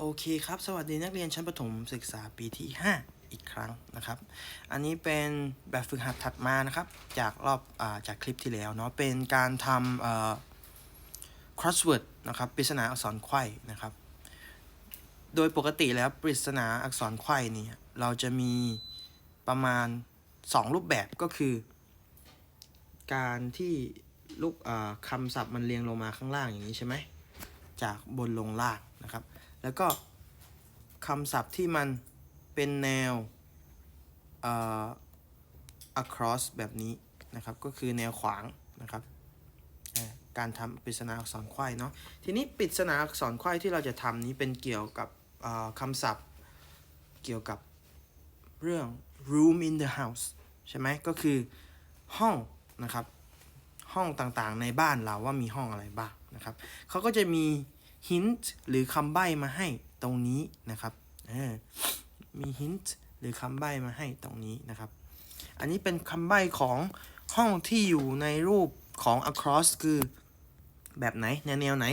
โอเคครับ สวัสดีนักเรียนชั้นประถมศึกษาปีที่ 5 อีกครั้งนะครับ อันนี้เป็นแบบฝึกหัดถัดมานะครับ จากรอบอาจากคลิปที่แล้วเนาะ เป็นการทำ crossword นะครับ ปริศนาอักษรไขว้นะครับ โดยปกติแล้วปริศนาอักษรไขว้นี่เราจะมีประมาณ 2 รูปแบบก็คือ การที่ลูกคำศัพท์มันเรียงลงมาข้างล่างอย่างนี้ใช่ไหม จากบนลงล่างนะครับ แล้วก็คำศัพท์ที่มันเป็นแนว across แบบนี้นะครับ ก็คือแนวขวางนะครับ การทำปริศนาอักษรไขว้เนาะ ทีนี้ปริศนาอักษรไขว้ที่เราจะทำนี้เป็นเกี่ยวกับคำศัพท์เกี่ยวกับเรื่อง room in the house ใช่ไหมก็คือห้องนะครับ ห้องต่างๆในบ้านเราว่ามีห้องอะไรบ้างนะครับเขาก็จะมี hint หรือคำใบ้มาให้ตรงนี้นะครับมี hint หรือคำใบ้มาให้ตรงนี้นะครับ อันนี้เป็นคำใบ้ของห้องที่อยู่ในรูปของ across คือแบบไหนในแนวไหน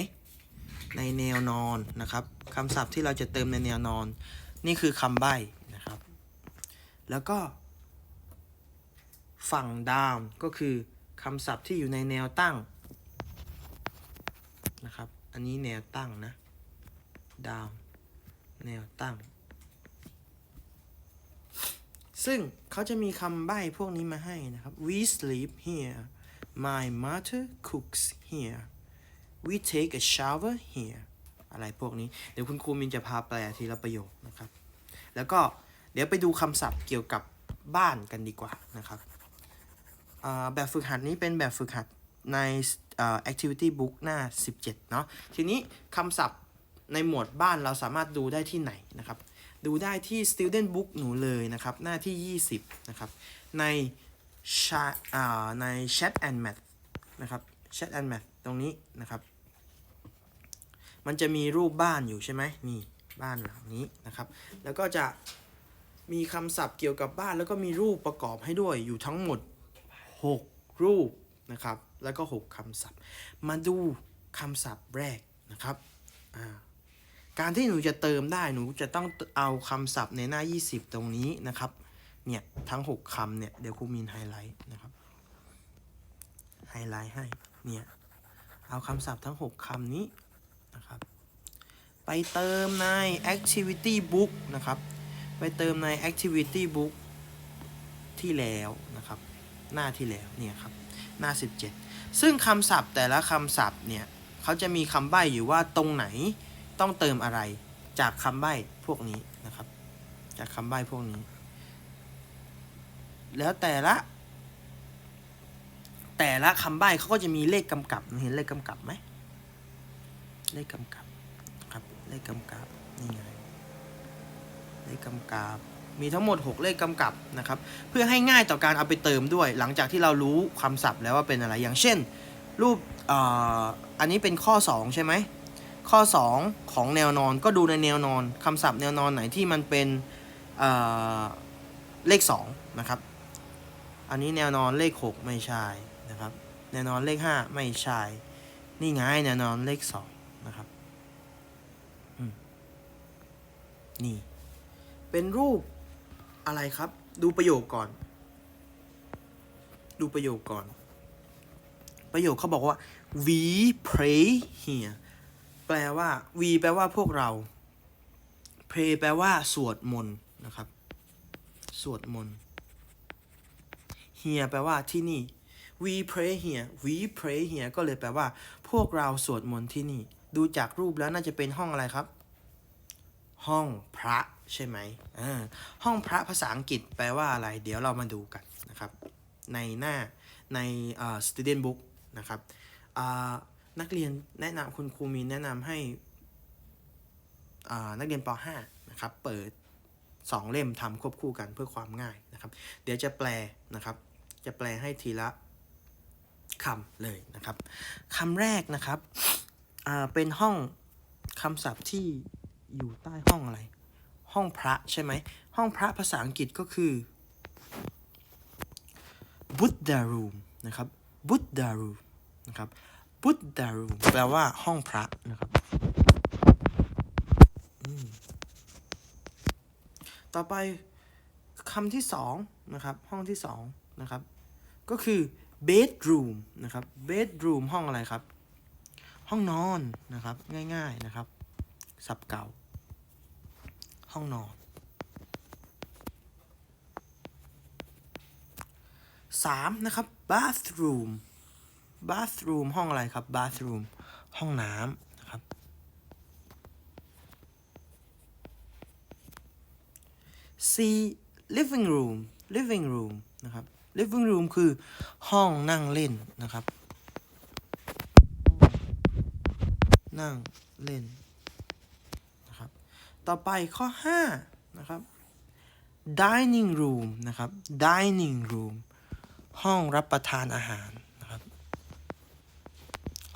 ในแนวนอนนะครับคำศัพท์ที่เราจะเติมในแนวนอน นี่คือคำใบ้นะครับ แล้วก็ ฝั่ง down ก็คือคำศัพท์ที่อยู่ในแนวตั้ง อันนี้แนวตั้งนะ down แนวตั้ง ซึ่งเขาจะมีคำใบ้พวกนี้มาให้นะครับ we sleep here my mother cooks here we take a shower here อะไรพวกนี้ เดี๋ยวคุณครูมินจะพาแปลทีละประโยคนะครับ แล้วก็เดี๋ยวไปดูคำศัพท์เกี่ยวกับบ้านกันดีกว่านะครับ แบบฝึกหัดนี้เป็นแบบฝึกหัดใน activity book หน้า 17 เนาะทีนี้คำศัพท์ในหมวดบ้านเราสามารถดูได้ที่ไหนนะครับ ดูได้ที่ student book หนูเลยนะครับ หน้าที่ 20 นะครับ ใน chat ใน chat and math นะครับ chat and math ตรงนี้นะครับ มันจะมีรูปบ้านอยู่ใช่ไหมนี่บ้านหลังนี้นะครับ แล้วก็จะมีคำศัพท์เกี่ยวกับบ้านแล้วก็มีรูปประกอบให้ด้วยอยู่ทั้งหมด 6 รูป นะครับ แล้วก็ 6คำศัพท์ มาดูคำศัพท์แรกนะครับ การที่หนูจะเติมได้หนูจะต้องเอาคำศัพท์ในหน้า 20 ตรงนี้นะครับ เนี่ยทั้ง 6คำเนี่ยเดี๋ยวครูมีนไฮไลท์นะครับไฮไลท์ให้เนี่ยเอาคำศัพท์ทั้ง 6คำนี้นะครับ ไปเติมใน activity book นะครับ ไปเติมใน activity book ที่แล้วนะครับ หน้าที่แล้วเนี่ยครับ หน้า 17 ซึ่งคำศัพท์แต่ละคำศัพท์เนี่ยเขาจะมีคำใบ้อยู่ว่าตรงไหนต้องเติมอะไร จากคำใบ้พวกนี้นะครับ จากคำใบ้พวกนี้ แล้วแต่ละ แต่ละคำใบ้เขาก็จะมีเลขกำกับเห็นเลขกำกับไหมเลขกำกับครับเลขกำกับนี่ไงเลขกำกับ มีทั้งหมด 6 เลขกำกับนะครับ เพื่อให้ง่ายต่อการเอาไปเติมด้วย หลังจากที่เรารู้คำศัพท์แล้วว่าเป็นอะไร อย่างเช่น รูปออันนี้เป็นข้อ 2 ใช่ไหม ข้อ 2 ของแนวนอนก็ดูในแนวนอนคำศัพท์แนวนอนไหนที่มันเป็นเอ่อเลข2นะครับ อันนี้แนวนอนเลข 6 ไม่ใช่นะครับ แนวนอนเลข 5 ไม่ใช่ นี่ไงแนวนอนเลข2นะครับนี่ เป็นรูป อะไรครับ ดูประโยคก่อน ดูประโยคก่อน ประโยคเขาบอกว่า we pray here แปลว่า we แปลว่าพวกเรา pray แปลว่าสวดมนต์นะครับ สวดมนต์ here แปลว่าที่นี่ we pray here we pray here ก็เลยแปลว่า พวกเราสวดมนต์ที่นี่ ดูจากรูปแล้วน่าจะเป็นห้องอะไรครับ ห้องพระใช่ไหมอ่าห้องพระภาษาอังกฤษแปลว่าอะไร เดี๋ยวเรามาดูกันนะครับ ในหน้าในอ่า student book นะครับอ่านักเรียนแนะนำคุณครูมีแนะนำให้อ่านักเรียนป .5 นะครับเปิด 2 เล่มทำควบคู่กันเพื่อความง่ายนะครับ เดี๋ยวจะแปลนะครับ จะแปลให้ทีละคำเลยนะครับคำแรกนะครับอ่าเป็นห้องคำศัพท์ที่ อยู่ใต้ห้องอะไร ห้องพระใช่ไหม ห้องพระภาษาอังกฤษก็คือ Buddha room นะครับ Buddha room นะครับ Buddha room แปลว่าห้องพระนะครับต่อไปคำที่สองนะครับ ห้องที่สองนะครับ ก็คือ bedroom นะครับ bedroom ห้องอะไรครับ ห้องนอนนะครับ ง่ายๆนะครับ สับเก่า ห้องนอนสามนะครับ bathroom bathroom ห้องอะไรครับ bathroom ห้องน้ำนะครับ C living room living room นะครับ living room คือห้องนั่งเล่นนะครับ นั่งเล่น ต่อไปข้อ 5 นะครับ dining room นะครับ dining room ห้องรับประทานอาหารนะครับ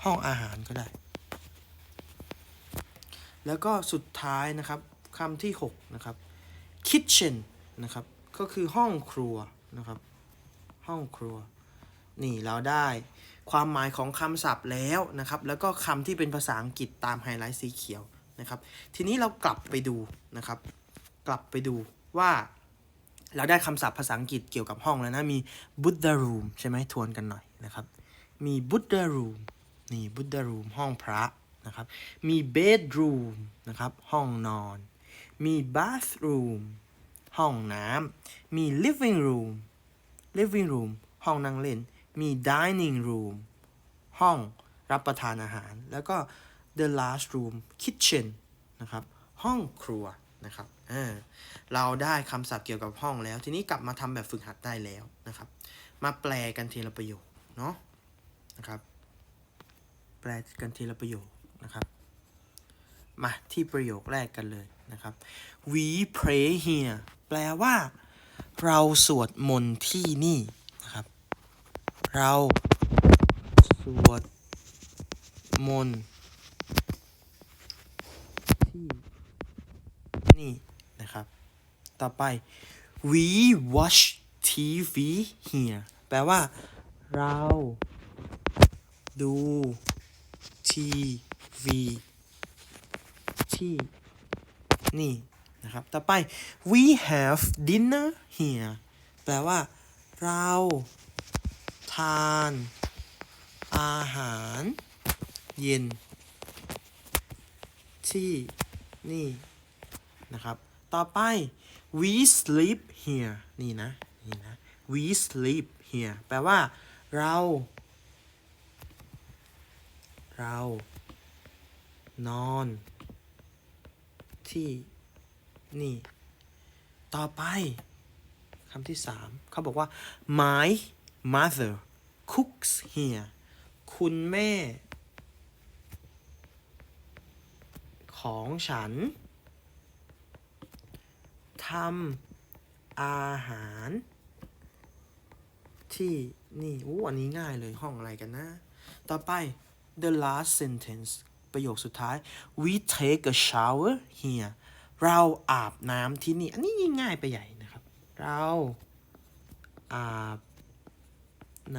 ห้องอาหารก็ได้ แล้วก็สุดท้ายนะครับคำที่ 6 นะครับ kitchen นะครับ ก็คือห้องครัวนะครับ ห้องครัว นี่เราได้ความหมายของคำศัพท์แล้วนะครับ แล้วก็คำที่เป็นภาษาอังกฤษตามไฮไลท์สีเขียว นะครับ ทีนี้เรากลับไปดูนะครับ กลับไปดูว่าเราได้คำศัพท์ภาษาอังกฤษเกี่ยวกับห้องแล้วนะ มี Buddha room ใช่ไหมทวนกันหน่อยนะครับ มี Buddha room นี่ Buddha room ห้องพระนะครับ มี bedroom นะครับ ห้องนอน มี bathroom ห้องน้ำ มี living room living room ห้องนั่งเล่น มี dining room ห้องรับประทานอาหาร แล้วก็ the last room kitchen นะครับ ห้องครัวนะครับเเราได้คำศัพท์เกี่ยวกับห้องแล้ว ทีนี้กลับมาทำแบบฝึกหัดได้แล้วนะครับ มาแปลกันทีละประโยคเนาะนะครับ แปลกันทีละประโยคนะครับ มาที่ประโยคแรกกันเลยนะครับ we pray here แปลว่า เราสวดมนต์ที่นี่นะครับ เราสวดมนต์ที่นี่นะครับ ต่อไป we watch TV here แปลว่า เรา ดู ทีวี ที่ นี่ นะครับ ต่อไป we have dinner here แปลว่า เรา ทาน อาหาร เย็น ที่ นี่ นะครับ ต่อไป we sleep here นี่นะ นี่นะ we sleep here แปลว่า เรา เรา นอน ที่ นี่ ต่อไปคำที่สามเขาบอกว่า my mother cooks here คุณแม่ ของฉัน ทำอาหาร ที่นี่อู้อันนี้ง่ายเลยห้องอะไรกันนะ ต่อไป the last sentence ประโยคสุดท้าย we take a shower here เราอาบน้ำที่นี่ อันนี้ยิ่งง่ายไปใหญ่นะครับ เราอาบ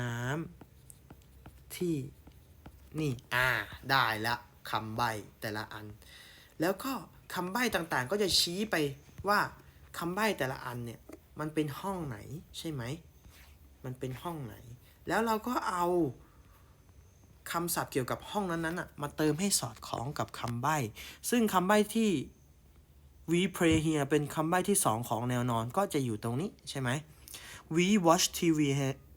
น้ำที่นี่ อ่า ได้ละคำใบแต่ละอัน แล้วก็คำใบต่างๆ ก็จะชี้ไปว่า คำใบ้แต่ละอันเนี่ยมันเป็นห้องไหนใช่ไหม มันเป็นห้องไหน แล้วเราก็เอาคำศัพท์เกี่ยวกับห้องนั้นๆอะมาเติมให้สอดคล้องกับคำใบ้ ซึ่งคำใบ้ที่ we pray here เป็นคำใบ้ที่สองของแนวนอนก็จะอยู่ตรงนี้ใช่ไหม we watch TV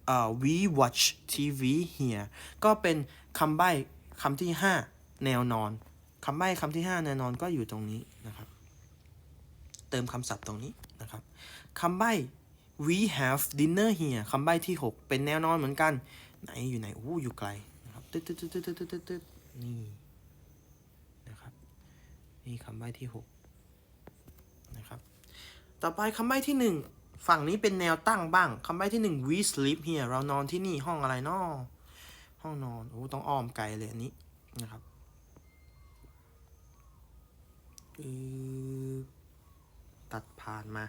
เอ่อ we watch TV here ก็เป็นคำใบ้คำที่ห้าแนวนอนคำใบ้คำที่ห้าแนวนอนก็อยู่ตรงนี้นะครับ เติมคำศัพท์ตรงนี้นะครับคำใบ้ we have dinner here คำใบ้ที่ 6 เป็นแนวนอนเหมือนกัน ไหนอยู่ไหนโอ้อยู่ไกลนะครับตึ๊ดตึ๊ดตึ๊ดตึ๊ดตึ๊ดตึ๊ดตึ๊ดนี่นะครับนี่คำใบ้ที่ 6 นะครับ ต่อไปคำใบ้ที่ 1 ฝั่งนี้เป็นแนวตั้งบ้างคำใบ้ที่ 1 we sleep here เรานอนที่นี่ห้องอะไรนอห้องนอนโอ้ต้องอ้อมไกลเลยอันนี้นะครับอือ ตัดผ่านมา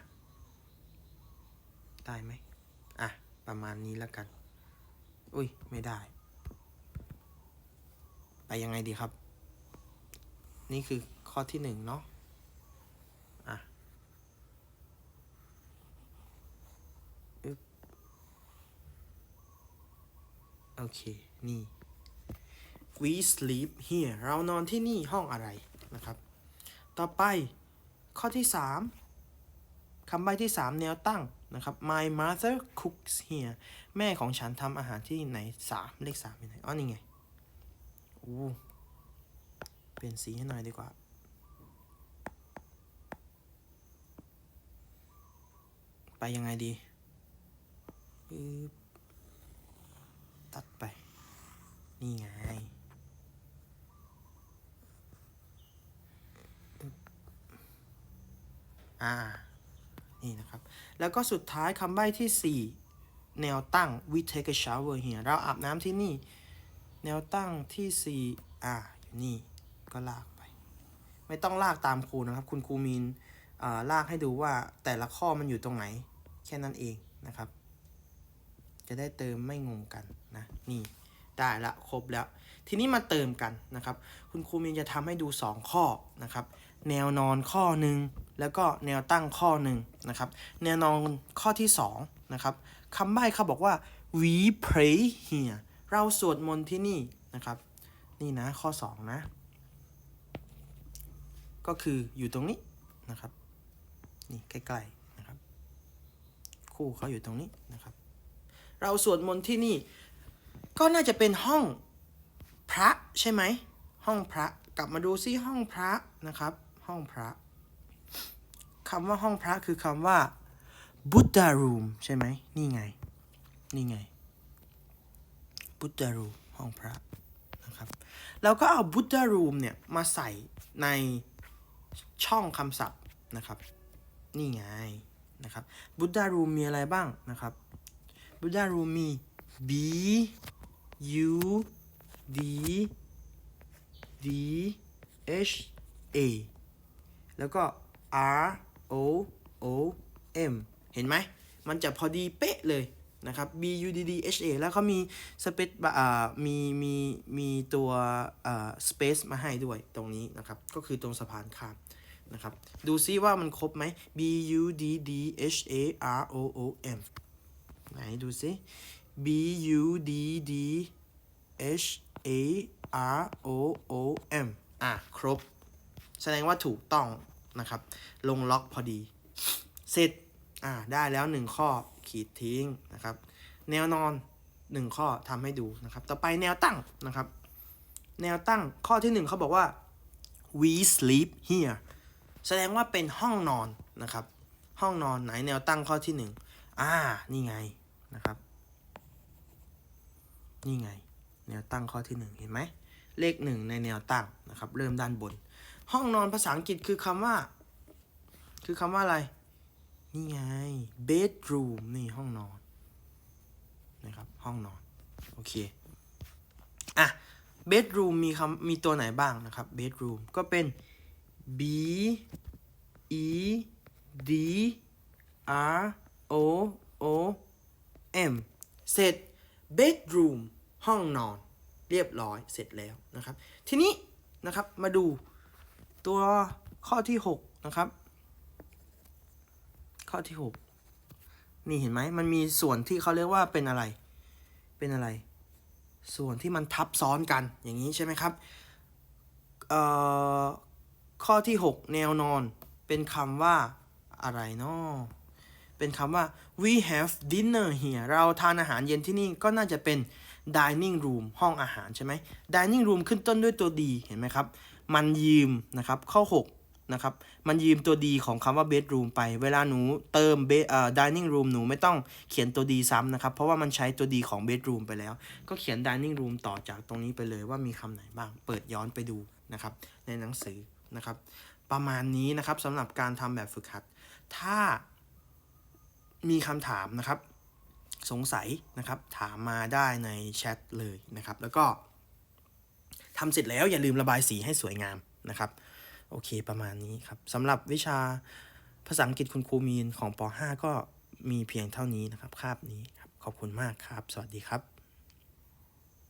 ได้ไหมอะ ประมาณนี้แล้วกัน อุ้ย ไม่ได้ ไปยังไงดีครับ นี่คือข้อที่หนึ่งเนาะอะโอเค นี่ we sleep here เรานอนที่นี่ห้องอะไรนะครับ ต่อไปข้อที่สาม คำใบ้ที่ 3 แนวตั้งนะครับ my mother cooks here แม่ของฉันทำอาหารที่ไหน 3 เลข3อยู่ไหนอ๋อนี่ไงอู้เปลี่ยนสีให้หน่อยดีกว่า ไปยังไงดีตัดไป นี่ไงอ่า นี่นะครับ แล้วก็สุดท้ายคำใบ้ที่ 4 แนวตั้ง we take a shower here เราอาบน้ำที่นี่ แนวตั้งที่4อ่าอยู่นี่ก็ลากไป ไม่ต้องลากตามครูนะครับ คุณครูมีนลากให้ดูว่าแต่ละข้อมันอยู่ตรงไหน แค่นั้นเองนะครับ จะได้เติมไม่งงกันนะนี่ได้ละครบแล้ว ทีนี้มาเติมกันนะครับ คุณครูมีนจะทำให้ดู 2 ข้อนะครับ แนวนอนข้อหนึ่งแล้วก็แนวตั้งข้อหนึ่งนะครับ แนวนอนข้อที่2นะครับคำใบ้เขาบอกว่า we pray here เราสวดมนต์ที่นี่นะครับ นี่นะข้อ 2 นะ ก็คืออยู่ตรงนี้นะครับ นี่ใกล้ๆนะครับ คู่เขาอยู่ตรงนี้นะครับ เราสวดมนต์ที่นี่ ก็น่าจะเป็นห้องพระใช่ไหม ห้องพระกลับมาดูซิห้องพระนะครับ ห้องพระคำว่าห้องพระคือคำว่า Buddha room ใช่ไหม นี่ไง นี่ไง Buddha room ห้องพระนะครับเราก็เอา Buddha room เนี่ย มาใส่ในช่องคำศัพท์นะครับ นี่ไงนะครับ Buddha room มีอะไรบ้างนะครับ Buddha room มี B U D D H A แล้วก็ R O O M เห็นไหม มันจะพอดีเป๊ะเลยนะครับ B U D D H A แล้วเขามีสเปซอ่ามีมีมีตัวอ่า space มาให้ด้วยตรงนี้นะครับ ก็คือตรงสะพานข้ามนะครับ ดูซิว่ามันครบไหม B U D D H A R O O M ไหนดูซิ B U D D H A R O O M อะ ครบ แสดงว่าถูกต้อง นะครับ ลงล็อกพอดีเสร็จอ่าได้แล้วหนึ่งข้อขีดทิ้งนะครับ แนวนอนหนึ่งข้อทำให้ดูนะครับ ต่อไปแนวตั้งนะครับ แนวตั้งข้อที่หนึ่งเขาบอกว่า we sleep here แสดงว่าเป็นห้องนอนนะครับ ห้องนอนไหนแนวตั้งข้อที่หนึ่งอ่า นี่ไงนะครับ นี่ไง แนวตั้งข้อที่หนึ่งเห็นไหม เลขหนึ่งในแนวตั้งนะครับ เริ่มด้านบน ห้องนอนภาษาอังกฤษคือคำว่า คือคำว่าอะไร นี่ไง bedroom นี่ห้องนอนนะครับ ห้องนอน โอเค อะ bedroom มีคำมีตัวไหนบ้างนะครับ bedroom ก็เป็น b e d r o o m เสร็จ bedroom ห้องนอน เรียบร้อยเสร็จแล้วนะครับ ทีนี้นะครับมาดู ตัวข้อที่ 6 นะครับ ข้อที่ 6 นี่เห็นไหมมันมีส่วนที่เขาเรียกว่าเป็นอะไร เป็นอะไร ส่วนที่มันทับซ้อนกันอย่างนี้ใช่ไหมครับข้อที่ 6 แนวนอน เป็นคำว่าอะไรเนาะเป็นคำว่า we have dinner here เราทานอาหารเย็นที่นี่ก็น่าจะเป็น dining room ห้องอาหารใช่ไหม dining room ขึ้นต้นด้วยตัวดีเห็นไหมครับ มันยืมนะครับข้อ 6 นะครับ มันยืมตัวดีของคำว่า bedroom ไป เวลาหนูเติม bed เอ่อ dining room หนูไม่ต้องเขียนตัวดีซ้ำนะครับ เพราะว่ามันใช้ตัวดีของ bedroom ไปแล้ว ก็เขียน dining room ต่อจากตรงนี้ไปเลยว่ามีคำไหนบ้าง เปิดย้อนไปดูนะครับ ในหนังสือนะครับ ประมาณนี้นะครับสำหรับการทำแบบฝึกหัด ถ้ามีคำถามนะครับ สงสัยนะครับ ถามมาได้ในแชทเลยนะครับ แล้วก็ ทำเสร็จแล้วอย่าลืมระบายสีให้สวยงามนะครับโอเคประมาณนี้ครับสำหรับวิชาภาษาอังกฤษคุณครูมีนของป .5 ก็มีเพียงเท่านี้นะครับคาบนี้ครับขอบคุณมากครับ สวัสดีครับ